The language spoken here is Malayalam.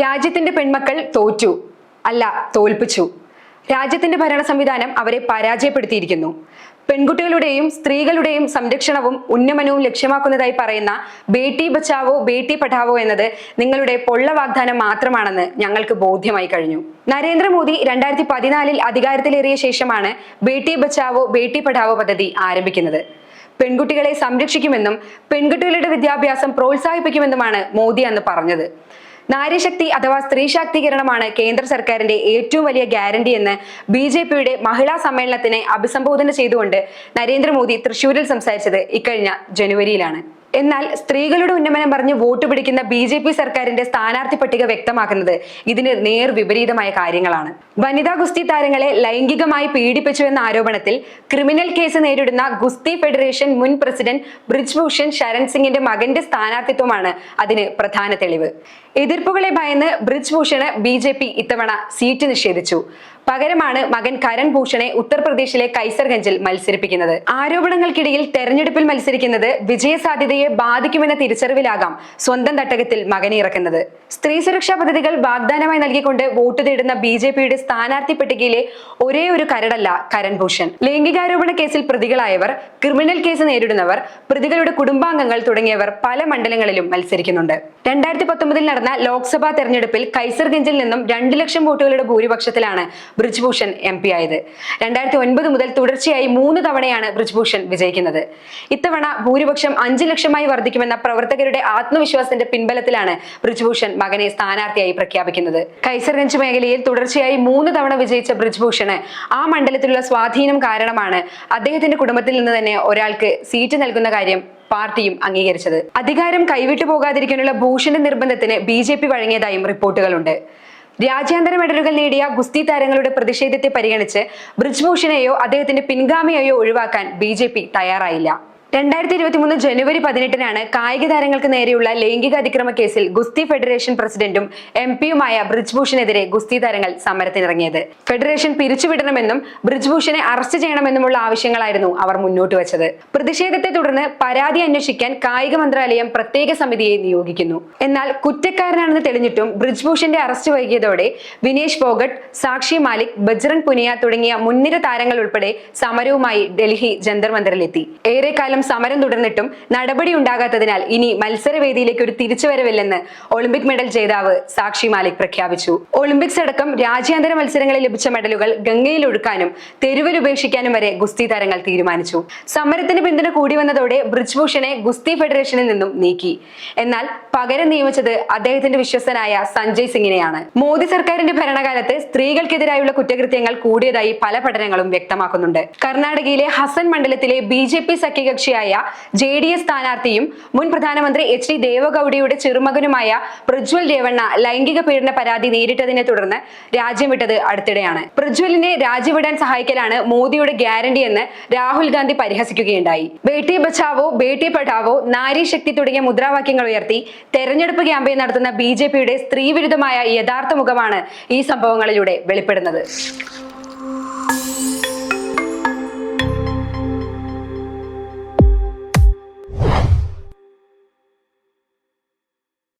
രാജ്യത്തിന്റെ പെൺമക്കൾ തോറ്റു അല്ല തോൽപ്പിച്ചു. രാജ്യത്തിന്റെ ഭരണ സംവിധാനം അവരെ പരാജയപ്പെടുത്തിയിരിക്കുന്നു. പെൺകുട്ടികളുടെയും സ്ത്രീകളുടെയും സംരക്ഷണവും ഉന്നമനവും ലക്ഷ്യമാക്കുന്നതായി പറയുന്ന ബേട്ടി ബച്ചാവോ ബേട്ടി പഠാവോ എന്നത് നിങ്ങളുടെ പൊള്ള വാഗ്ദാനം മാത്രമാണെന്ന് ഞങ്ങൾക്ക് ബോധ്യമായി കഴിഞ്ഞു. നരേന്ദ്രമോദി രണ്ടായിരത്തി പതിനാലിൽ അധികാരത്തിലേറിയ ശേഷമാണ് ബേട്ടി ബച്ചാവോ ബേട്ടി പഠാവോ പദ്ധതി ആരംഭിക്കുന്നത്. പെൺകുട്ടികളെ സംരക്ഷിക്കുമെന്നും പെൺകുട്ടികളുടെ വിദ്യാഭ്യാസം പ്രോത്സാഹിപ്പിക്കുമെന്നുമാണ് മോദി അന്ന് പറഞ്ഞത്. നാരീശക്തി അഥവാ സ്ത്രീ ശാക്തീകരണമാണ് കേന്ദ്ര സർക്കാരിന്റെ ഏറ്റവും വലിയ ഗ്യാരണ്ടി എന്ന് ബി ജെ പിയുടെ മഹിളാ സമ്മേളനത്തിനെ അഭിസംബോധന ചെയ്തുകൊണ്ട് നരേന്ദ്രമോദി തൃശൂരിൽ സംസാരിച്ചത് ഇക്കഴിഞ്ഞ ജനുവരിയിലാണ്. എന്നാൽ സ്ത്രീകളുടെ ഉന്നമനം പറഞ്ഞ് വോട്ട് പിടിക്കുന്ന ബി ജെ പി സർക്കാരിന്റെ സ്ഥാനാർത്ഥി പട്ടിക വ്യക്തമാക്കുന്നത് ഇതിന് നേർ വിപരീതമായ കാര്യങ്ങളാണ്. വനിതാ ഗുസ്തി താരങ്ങളെ ലൈംഗികമായി പീഡിപ്പിച്ചു എന്ന ആരോപണത്തിൽ ക്രിമിനൽ കേസ് നേരിടുന്ന ഗുസ്തി ഫെഡറേഷൻ മുൻ പ്രസിഡന്റ് ബ്രിജ്ഭൂഷൺ ശരൺ സിംഗിന്റെ മകന്റെ സ്ഥാനാർത്ഥിത്വമാണ് അതിന് പ്രധാന തെളിവ്. എതിർപ്പുകളെ ഭയന്ന് ബ്രിജ്ഭൂഷണ് ബി ജെ പി ഇത്തവണ സീറ്റ് നിഷേധിച്ചു. പകരമാണ് മകൻ കരൺ ഭൂഷണെ ഉത്തർപ്രദേശിലെ കൈസർഗഞ്ചിൽ മത്സരിപ്പിക്കുന്നത്. ആരോപണങ്ങൾക്കിടയിൽ തെരഞ്ഞെടുപ്പിൽ മത്സരിക്കുന്നത് വിജയസാധ്യതയെ ബാധിക്കുമെന്ന തിരിച്ചറിവിലാകാം സ്വന്തം തട്ടകത്തിൽ മകനെ ഇറക്കുന്നത്. സ്ത്രീ സുരക്ഷാ പദ്ധതികൾ വാഗ്ദാനമായി നൽകിക്കൊണ്ട് വോട്ട് തേടുന്ന ബി ജെ പിയുടെ സ്ഥാനാർത്ഥി പട്ടികയിലെ ഒരേ ഒരു കരടല്ല കരൺ ഭൂഷൺ. ലൈംഗികാരോപണ കേസിൽ പ്രതികളായവർ ക്രിമിനൽ കേസ് നേരിടുന്നവർ പ്രതികളുടെ കുടുംബാംഗങ്ങൾ തുടങ്ങിയവർ പല മണ്ഡലങ്ങളിലും മത്സരിക്കുന്നുണ്ട്. രണ്ടായിരത്തി പത്തൊമ്പതിൽ നടന്ന ലോക്സഭാ തെരഞ്ഞെടുപ്പിൽ കൈസർഗഞ്ചിൽ നിന്നും രണ്ട് ലക്ഷം വോട്ടുകളുടെ ഭൂരിപക്ഷത്തിലാണ് ബ്രിജ്ഭൂഷൺ എം പി ആയത്. രണ്ടായിരത്തി ഒൻപത് മുതൽ തുടർച്ചയായി മൂന്ന് തവണയാണ് ബ്രിജ്ഭൂഷൺ വിജയിക്കുന്നത്. ഇത്തവണ ഭൂരിപക്ഷം അഞ്ച് ലക്ഷമായി വർദ്ധിക്കുമെന്ന പ്രവർത്തകരുടെ ആത്മവിശ്വാസത്തിന്റെ പിൻബലത്തിലാണ് ബ്രിജ്ഭൂഷൺ മകനെ സ്ഥാനാർത്ഥിയായി പ്രഖ്യാപിക്കുന്നത്. കൈസർഗഞ്ച് മേഖലയിൽ തുടർച്ചയായി മൂന്ന് തവണ വിജയിച്ച ബ്രിജ്ഭൂഷണ് ആ മണ്ഡലത്തിലുള്ള സ്വാധീനം കാരണമാണ് അദ്ദേഹത്തിന്റെ കുടുംബത്തിൽ നിന്ന് തന്നെ ഒരാൾക്ക് സീറ്റ് നൽകുന്ന കാര്യം പാർട്ടിയും അംഗീകരിച്ചത്. അധികാരം കൈവിട്ടു പോകാതിരിക്കാനുള്ള ഭൂഷന്റെ നിർബന്ധത്തിന് ബി ജെ പി വഴങ്ങിയതായും റിപ്പോർട്ടുകളുണ്ട്. രാജ്യാന്തര മെഡലുകൾ നേടിയ ഗുസ്തി താരങ്ങളുടെ പ്രതിഷേധത്തെ പരിഗണിച്ച് ബ്രിജ്ഭൂഷണെയോ അദ്ദേഹത്തിന്റെ പിൻഗാമിയെയോ ഒഴിവാക്കാൻ ബി തയ്യാറായില്ല. രണ്ടായിരത്തി ഇരുപത്തി മൂന്ന് ജനുവരി പതിനെട്ടിനാണ് കായിക താരങ്ങൾക്ക് നേരെയുള്ള ലൈംഗിക അതിക്രമ കേസിൽ ഗുസ്തി ഫെഡറേഷൻ പ്രസിഡന്റും എം പിയുമായ ബ്രിജ്ഭൂഷനെതിരെ ഗുസ്തി താരങ്ങൾ സമരത്തിനിറങ്ങിയത്. ഫെഡറേഷൻ പിരിച്ചുവിടണമെന്നും ബ്രിജ്ഭൂഷനെ അറസ്റ്റ് ചെയ്യണമെന്നുമുള്ള ആവശ്യങ്ങളായിരുന്നു അവർ മുന്നോട്ട് വെച്ചത്. പ്രതിഷേധത്തെ തുടർന്ന് പരാതി അന്വേഷിക്കാൻ കായിക മന്ത്രാലയം പ്രത്യേക സമിതിയെ നിയോഗിക്കുന്നു. എന്നാൽ കുറ്റക്കാരനാണെന്ന് തെളിഞ്ഞിട്ടും ബ്രിജ്ഭൂഷന്റെ അറസ്റ്റ് വൈകിയതോടെ വിനേഷ് ഫോഗട്ട് സാക്ഷി മാലിക് ബജ്രംഗ് പുനിയ തുടങ്ങിയ മുൻനിര താരങ്ങൾ ഉൾപ്പെടെ സമരവുമായി ഡൽഹി ജന്തർ മന്ദിറിലെത്തി ഏറെക്കാലം സമരം തുടർന്നിട്ടും നടപടി ഉണ്ടാകാത്തതിനാൽ ഇനി മത്സരവേദിയിലേക്ക് ഒരു തിരിച്ചുവരവില്ലെന്ന് ഒളിമ്പിക് മെഡൽ ജേതാവ് സാക്ഷി മാലിക് പ്രഖ്യാപിച്ചു. ഒളിമ്പിക്സ് അടക്കം രാജ്യാന്തര മത്സരങ്ങളിൽ ലഭിച്ച മെഡലുകൾ ഗംഗയിൽ ഒഴുക്കാനും തെരുവിൽ ഉപേക്ഷിക്കാനും വരെ ഗുസ്തി താരങ്ങൾ തീരുമാനിച്ചു. സമരത്തിന് പിന്തുണ കൂടി വന്നതോടെ ബ്രിജ്ഭൂഷനെ ഗുസ്തി ഫെഡറേഷനിൽ നിന്നും നീക്കി. എന്നാൽ പകരം നിയമിച്ചത് അദ്ദേഹത്തിന്റെ വിശ്വസ്തനായ സഞ്ജയ് സിംഗിനെയാണ്. മോദി സർക്കാരിന്റെ ഭരണകാലത്ത് സ്ത്രീകൾക്കെതിരായുള്ള കുറ്റകൃത്യങ്ങൾ കൂടിയതായി പല പഠനങ്ങളും വ്യക്തമാക്കുന്നുണ്ട്. കർണാടകയിലെ ഹസൻ മണ്ഡലത്തിലെ ബി ജെ പി സഖ്യകക്ഷിയായ ജെ ഡി എസ് സ്ഥാനാർത്ഥിയും മുൻ പ്രധാനമന്ത്രി എച്ച് ഡി ദേവഗൌഡയുടെ ചെറുമകനുമായ പ്രജ്വൽ രേവണ്ണ ലൈംഗിക പീഡന പരാതി നേരിട്ടതിനെ തുടർന്ന് രാജ്യം വിട്ടത് അടുത്തിടെയാണ്. പ്രജ്വലിനെ രാജ്യവിടാൻ സഹായിക്കലാണ് മോദിയുടെ ഗ്യാരണ്ടി എന്ന് രാഹുൽ ഗാന്ധി പരിഹസിക്കുകയുണ്ടായി. ബേട്ടി ബച്ചാവോ ബേട്ടി പഠാവോ നാരി ശക്തി തുടങ്ങിയ മുദ്രാവാക്യങ്ങൾ ഉയർത്തി തെരഞ്ഞെടുപ്പ് ക്യാമ്പയിൻ നടത്തുന്ന ബി ജെ പിയുടെ സ്ത്രീവിരുദ്ധമായ യഥാർത്ഥ മുഖമാണ് ഈ സംഭവങ്ങളിലൂടെ വെളിപ്പെടുന്നത്.